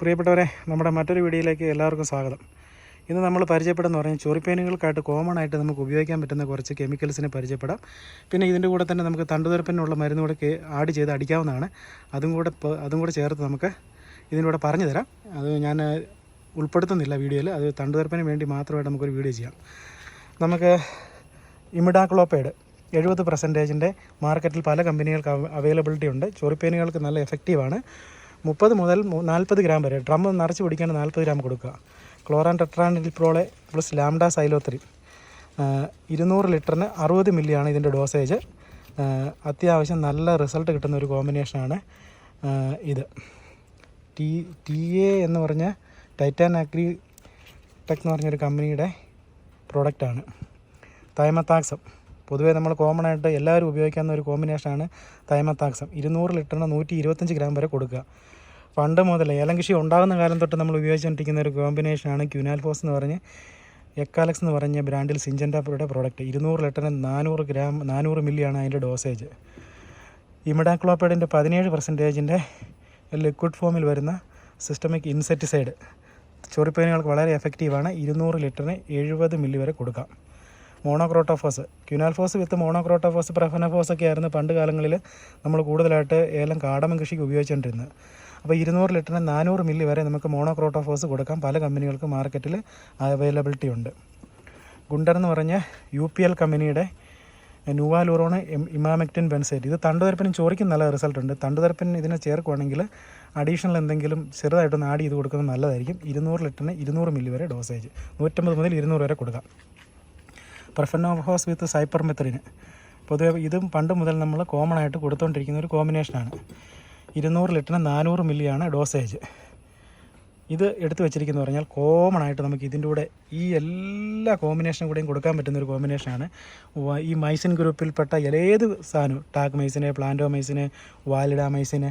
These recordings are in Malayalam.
പ്രിയപ്പെട്ടവരെ നമ്മുടെ മറ്റൊരു വീഡിയോയിലേക്ക് എല്ലാവർക്കും സ്വാഗതം. ഇന്ന് നമ്മൾ പരിചയപ്പെടുന്ന പറഞ്ഞാൽ ചൊറിപ്പേനുകൾക്കായിട്ട് കോമൺ ആയിട്ട് നമുക്ക് ഉപയോഗിക്കാൻ പറ്റുന്ന കുറച്ച് കെമിക്കൽസിനെ പരിചയപ്പെടാം. പിന്നെ ഇതിന്റെ കൂടെ തന്നെ നമുക്ക് തണ്ടുതുരപ്പിനുള്ള മരുന്ന് കൂടെ ആഡ് ചെയ്ത് അടിക്കാവുന്നതാണ്. അതും കൂടെ അതും കൂടെ ചേർത്ത് നമുക്ക് ഇതിനൂടെ പറഞ്ഞു തരാം. അത് ഞാൻ ഉൾപ്പെടുത്തുന്നില്ല വീഡിയോയിൽ. അത് തണ്ടുതുരപ്പിന് വേണ്ടി മാത്രമായിട്ട് നമുക്കൊരു വീഡിയോ ചെയ്യാം. നമുക്ക് ഇമിഡാക്ലോപ്പേഡ് എഴുപത് പെർസെന്റേജിന്റെ മാർക്കറ്റിൽ പല കമ്പനികൾക്ക് അവൈലബിലിറ്റി ഉണ്ട്. ചൊറിപ്പേനുകൾക്ക് നല്ല എഫക്റ്റീവാണ് മുപ്പത് മുതൽ നാൽപ്പത് ഗ്രാം വരെ. ഡ്രം നിറച്ച് പിടിക്കാൻ നാൽപ്പത് ഗ്രാം കൊടുക്കുക. ക്ലോറാൻ ടെട്രാനിൽപ്രോളെ പ്ലസ് ലാംഡ സൈലോത്രി ഇരുന്നൂറ് ലിറ്ററിന് അറുപത് മില്ലിയാണ് ഇതിന്റെ ഡോസേജ്. അത്യാവശ്യം നല്ല റിസൾട്ട് കിട്ടുന്ന ഒരു കോമ്പിനേഷനാണ് ഇത്. ടി ടി എ എന്ന് പറഞ്ഞ ടൈറ്റാൻ അഗ്രി ടെക് എന്ന് പറഞ്ഞൊരു കമ്പനിയുടെ പ്രോഡക്റ്റാണ്. തൈമത്താക്സം പൊതുവേ നമ്മൾ കോമൺ ആയിട്ട് എല്ലാവരും ഉപയോഗിക്കാവുന്ന ഒരു കോമ്പിനേഷനാണ് തൈമത്താക്സം. ഇരുന്നൂറ് ലിറ്ററിന് നൂറ്റി ഇരുപത്തഞ്ച് ഗ്രാം വരെ കൊടുക്കുക. പണ്ട് മുതൽ ഏലംകൃഷി ഉണ്ടാകുന്ന കാലം തൊട്ട് നമ്മൾ ഉപയോഗിച്ചുകൊണ്ടിരിക്കുന്ന ഒരു കോമ്പിനേഷനാണ് ക്യുനാൽഫോസ് എന്ന് പറഞ്ഞ് എക്കാലക്സ് എന്ന് പറഞ്ഞ ബ്രാൻഡിൽ സിഞ്ചൻഡാപ്പുരയുടെ പ്രോഡക്റ്റ് ഇരുന്നൂറ് ലിറ്ററിന് നാനൂറ് ഗ്രാം നാനൂറ് മില്ലിയാണ് അതിന്റെ ഡോസേജ് ഇമിഡാക്ലോപ്പേഡിന്റെ പതിനേഴ് പെർസെന്റേജിന്റെ ലിക്വിഡ് ഫോമിൽ വരുന്ന സിസ്റ്റമിക് ഇൻസെറ്റിസൈഡ് ചൊറിപ്പേനുകൾക്ക് വളരെ എഫക്റ്റീവാണ് ഇരുന്നൂറ് ലിറ്ററിന് എഴുപത് മില്ലി വരെ കൊടുക്കാം. മോണോക്രോട്ടോഫോസ്. ക്യുനാൽഫോസ് വിത്ത് മോണോക്രോട്ടോഫോസ് പ്രഫനഫോസ് ഒക്കെ ആയിരുന്നു പണ്ട് കാലങ്ങളിൽ നമ്മൾ കൂടുതലായിട്ട് ഏലം കാടമൻ കൃഷിക്ക് ഉപയോഗിച്ചുകൊണ്ടിരുന്നത്. അപ്പോൾ ഇരുന്നൂറ് ലിറ്ററിന് നാനൂറ് മില്ലി വരെ നമുക്ക് മോണോക്രോട്ടോഫോസ് കൊടുക്കാം. പല കമ്പനികൾക്കും മാർക്കറ്റിൽ അവൈലബിലിറ്റി ഉണ്ട്. ഗുണ്ടർ എന്ന് പറഞ്ഞ യു പി എൽ കമ്പനിയുടെ നുവാലൂറോണ് ഇമാമെക്റ്റിൻ ബെൻസൈറ്റ്. ഇത് തണ്ടുതരപ്പിനും ചോറിക്കും നല്ല റിസൾട്ട് ഉണ്ട്. തണ്ടുതരപ്പിന് ഇതിനെ ചേർക്കുവാണെങ്കിൽ അഡീഷണൽ എന്തെങ്കിലും ചെറുതായിട്ടൊന്ന് ആഡ് ചെയ്ത് കൊടുക്കുന്നത് നല്ലതായിരിക്കും. ഇരുന്നൂറ് ലിറ്ററിന് ഇരുന്നൂറ് മില്ലി വരെ ഡോസേജ്. നൂറ്റമ്പത് മുതൽ ഇരുന്നൂറ് വരെ കൊടുക്കാം. പെർഫനോഹോസ് വിത്ത് സൈപ്പർമെത്രിന്. പൊതുവെ ഇതും പണ്ട് മുതൽ നമ്മൾ കോമൺ ആയിട്ട് കൊടുത്തുകൊണ്ടിരിക്കുന്ന ഒരു കോമ്പിനേഷനാണ് ഇരുന്നൂറ് ലിറ്ററിന് നാനൂറ് മില്ലിയാണ് ഡോസേജ് ഇത് എടുത്തു വെച്ചിരിക്കുന്നത് പറഞ്ഞാൽ കോമൺ ആയിട്ട് നമുക്ക് ഇതിന്റെ കൂടെ ഈ എല്ലാ കോമ്പിനേഷനും കൂടെയും കൊടുക്കാൻ പറ്റുന്ന ഒരു കോമ്പിനേഷനാണ് ഈ മൈസിൻ ഗ്രൂപ്പിൽപ്പെട്ട ഏത് സാധനവും ടാക് മൈസിന് പ്ലാന്റോ മൈസിന് വാലിഡ മൈസിന്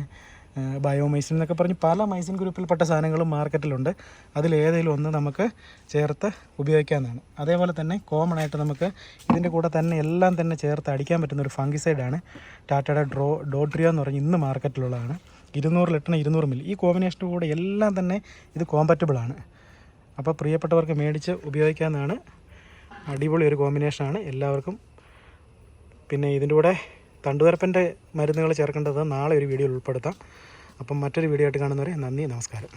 ബയോമൈസിൻ എന്നൊക്കെ പറഞ്ഞ് പല മൈസിൻ ഗ്രൂപ്പിൽപ്പെട്ട സാധനങ്ങളും മാർക്കറ്റിലുണ്ട്. അതിലേതെങ്കിലും ഒന്ന് നമുക്ക് ചേർത്ത് ഉപയോഗിക്കാവുന്നതാണ്. അതേപോലെ തന്നെ കോമൺ ആയിട്ട് നമുക്ക് ഇതിന്റെ കൂടെ തന്നെ എല്ലാം തന്നെ ചേർത്ത് അടിക്കാൻ പറ്റുന്ന ഒരു ഫംഗിസൈഡാണ് ടാറ്റയുടെ ഡ്രോ ഡോട്രിയോ എന്ന് പറഞ്ഞ് ഇന്ന് മാർക്കറ്റിലുള്ളതാണ്. ഇരുന്നൂറ് ലിറ്ററിന് ഇരുന്നൂറ് മില്ലി. ഈ കോമ്പിനേഷന്റെ കൂടെ എല്ലാം തന്നെ ഇത് കോമ്പറ്റബിൾ ആണ്. അപ്പോൾ പ്രിയപ്പെട്ടവർക്ക് മേടിച്ച് ഉപയോഗിക്കാവുന്നതാണ്. അടിപൊളി ഒരു കോമ്പിനേഷനാണ് എല്ലാവർക്കും പിന്നെ ഇതിന്റെ കൂടെ തണ്ടുവരപ്പന്റെ മരുന്നുകൾ ചേർക്കേണ്ടത് നാളെ ഒരു വീഡിയോയിൽ ഉൾപ്പെടുത്താം. അപ്പം മറ്റൊരു വീഡിയോ ആയിട്ട് കാണുന്നവരെ നന്ദി നമസ്കാരം.